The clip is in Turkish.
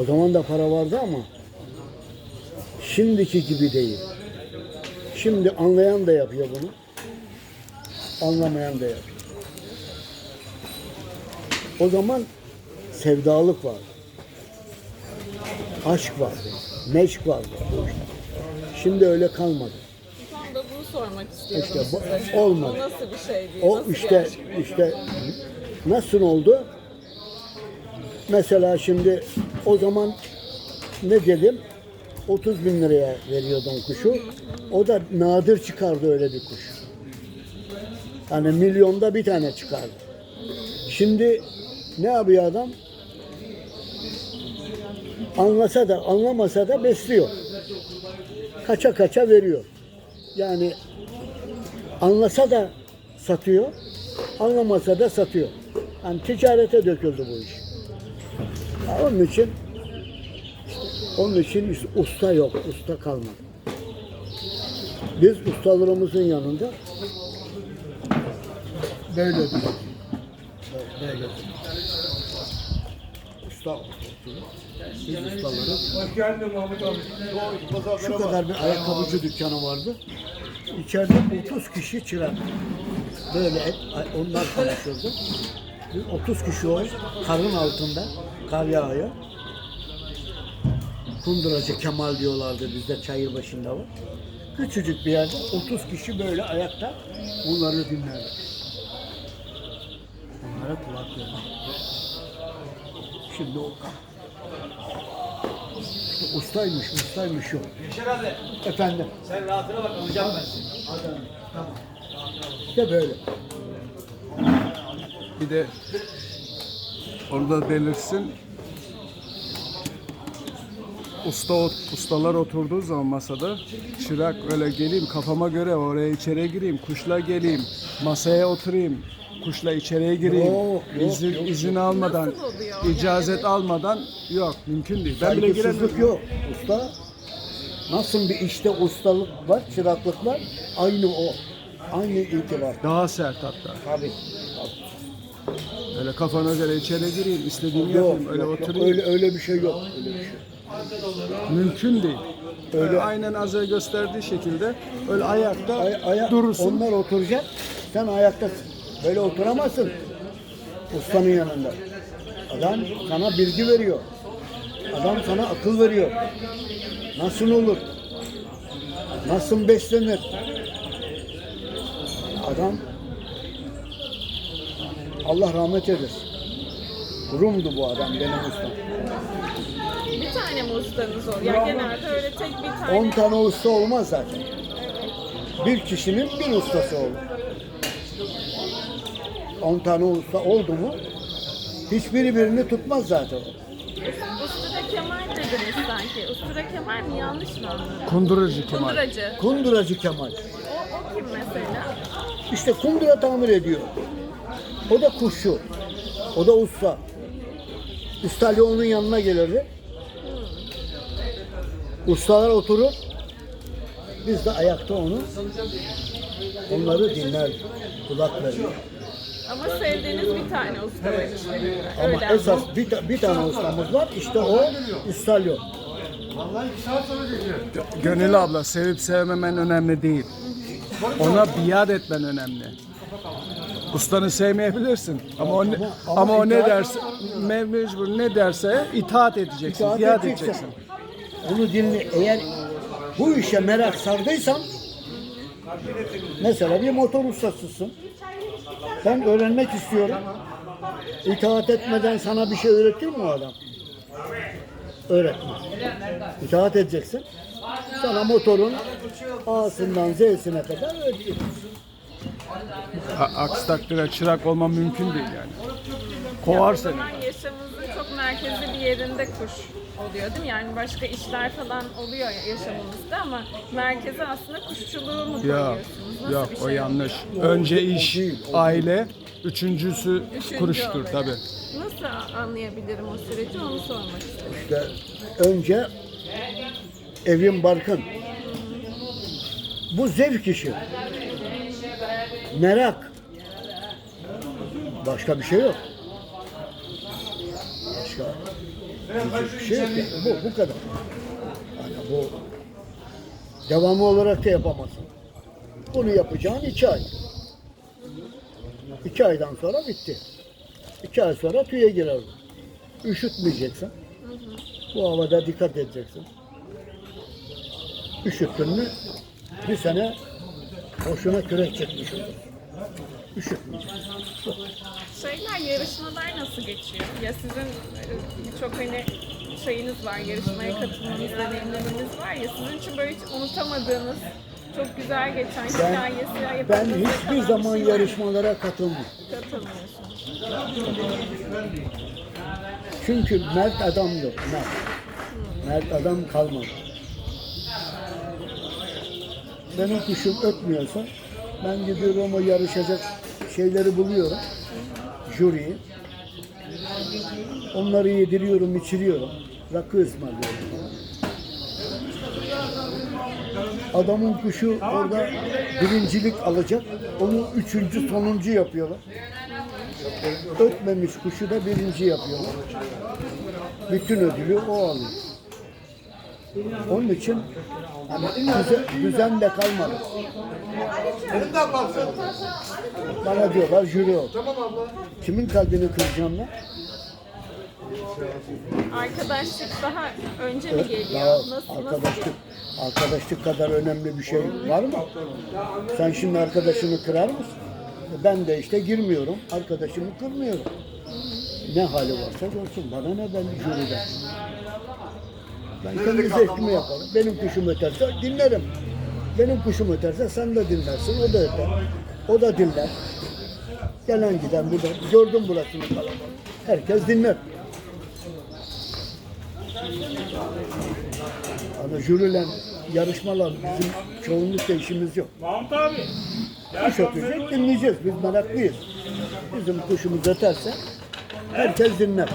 O zaman da para vardı ama şimdiki gibi değil. Şimdi anlayan da yapıyor bunu. Anlamayan da yapıyor. O zaman sevdalık vardı. Aşk vardı. Meşk vardı. Şimdi öyle kalmadı. Tam da bunu sormak istiyorum İşte bu- size. olmadı. O nasıl bir şeydi? O nasıl bir işte aşk? işte nasıl oldu? Mesela şimdi o zaman ne dedim? 30 bin liraya veriyordum kuşu. O da nadir çıkardı öyle bir kuş. Hani milyonda bir tane çıkardı. Şimdi ne yapıyor adam? Anlasa da anlamasa da besliyor. Kaça kaça veriyor. Yani anlasa da satıyor, anlamasa da satıyor. Yani ticarete döküldü bu iş. Onun için onun için işte usta yok, usta kalmadı. Biz ustalarımızın yanında böyle bir böyle usta biz ustaları Hoş geldin Mahmut abi. şu kadar bir ayakkabıcı dükkanı vardı. İçeride 30 kişi çırak. Böyle hep onlar çalışıyordu. Biz 30 kişi o karın altında kar yağıyor. Kunduracı Kemal diyorlardı bizde çayır başında var. Küçücük bir yerde 30 kişi böyle ayakta bunları dinlerdi. Onlara kulak verdi. Şimdi o işte ustaymış, ustaymış yok. Yaşar abi Efendim. sen rahatına bak alacağım ben seni. Tamam. İşte böyle. Bir de orada belirsin usta ustalar oturduğu zaman masada çırak öyle geleyim kafama göre oraya içeriye gireyim kuşla geleyim masaya oturayım kuşla içeriye gireyim Yok, yok, izin, yok, izin almadan icazet almadan yok mümkün değil ben bile giremiyorum yok. Usta nasıl bir işte ustalık var, çıraklık var. Aynı o. Aynı itibar. daha sert hatta Tabii. Öyle kafana göre içeri gireyim istediğimi Yok, yapayım öyle yok, oturayım Öyle, öyle bir şey yok. Öyle bir şey. mümkün değil Öyle. öyle aynen az önce gösterdiği şekilde öyle ayakta Ay, aya- durursun Onlar oturacak. Sen ayaktasın. Böyle oturamazsın. Ustanın yanında. Adam sana bilgi veriyor. Adam sana akıl veriyor. Nasıl olur? Nasıl beslenir? Adam Allah rahmet eylesin. Rum'du bu adam benim ustam. Bir tane mi ustanız oluyor? Ya genelde öyle tek bir tane. 10 tane usta olmaz zaten. Bir kişinin bir ustası olur. 10 tane usta oldu mu hiçbiri birini tutmaz zaten. Ustura Kemal dediniz sanki. Ustura Kemal mi? Yanlış mı anladım? kundurucu Kemal Kunduracı. Kunduracı Kemal. O, o kim mesela? İşte kundura tamir ediyor. O da kuşçu. O da usta. Ustalı onun yanına gelirdi. Ustalar oturur. Biz de ayakta onu onları dinler, kulak verir. Ama sevdiğiniz bir tane usta var işte. Ama Öyle esas bir, ta- bir tane ustamız var. İşte o İstalyo. Vallahi iki saat sonra. Gönül abla sevip sevmemen önemli değil. Ona biat etmen önemli. Ustanı sevmeyebilirsin ama o ne, Ama- ama, ama o ne itaat- derse me- mecbur ne derse itaat edeceksin, İtaat biat edeceksin. Onu dinle. Eğer bu işe merak sardıysan mesela bir motor ustasısın. Ben öğrenmek istiyorum. İtaat etmeden sana bir şey öğretir mi o adam? Öğretmez. İtaat edeceksin. Sana motorun A'sından Z'sine kadar öğretecek. A- Aksi takdirde çırak olma mümkün değil yani. Kovar O seni. zaman yaşamınızın çok merkezli bir yerinde kuş oluyor değil mi? Yani başka işler falan oluyor yaşamınızda ama merkeze aslında kuşçuluğu mu Yok, koyuyorsunuz? Nasıl yok bir o şey? yanlış. Önce iş, o aile, üçüncüsü Üçüncü kuruştur olarak. tabi. Nasıl anlayabilirim o süreci onu sormak istedim. İşte önce evin barkın. Bu zevk işi. Merak. Başka bir şey yok. Başka bir şey yok yani. Bu, bu kadar. Yani bu devamı olarak da yapamazsın. Bunu yapacağın iki ay. İki aydan sonra bitti. İki ay sonra tüye girer. Üşütmeyeceksin. Bu havada dikkat edeceksin. Üşüttün mü bir sene boşuna kürek çekmiş olur. Üşütmeyeceksin. Şeyler, yarışmalar nasıl geçiyor? Ya sizin e, birçok hani şeyiniz var, yarışmaya katılmanız, deneyimleriniz var ya sizin için böyle hiç unutamadığınız, çok güzel geçen hikayesi ya Ben hiçbir zaman şey yarışmalara katılmam. Katılmıyorsunuz. Çünkü mert adam yok. Mert. Mert adam kalmadı. Benim kuşum ötmüyorsa ben gidiyorum o yarışacak şeyleri buluyorum. Jüriyi. Onları yediriyorum, içiriyorum. Rakı ısmarlıyorum. Adamın kuşu orada birincilik alacak. Onu üçüncü, sonuncu yapıyorlar. Ötmemiş kuşu da birinci yapıyorlar. Bütün ödülü o alıyor. Onun için düzen, düzen de kalmadı. Bana diyorlar jüri ol. Kimin kalbini kıracağım ben? Arkadaşlık daha önce mi geliyor? Daha Nasıl, nasıl? arkadaşlık, arkadaşlık kadar önemli bir şey var mı? Sen şimdi arkadaşını kırar mısın? Ben de işte girmiyorum, arkadaşımı kırmıyorum. Ne hali varsa görsün, bana ne ben jüriden. Ben kendi zevkimi yaparım. Benim kuşum öterse dinlerim. Benim kuşum öterse sen de dinlersin, o da öter. O da dinler. Gelen giden burada, gördüm burasını kalabalık. Herkes dinler. Ama jüriyle yarışmalar bizim çoğunlukla işimiz yok. Mahmut abi. Kuş ötecek dinleyeceğiz. Biz meraklıyız. Bizim kuşumuz öterse herkes dinler.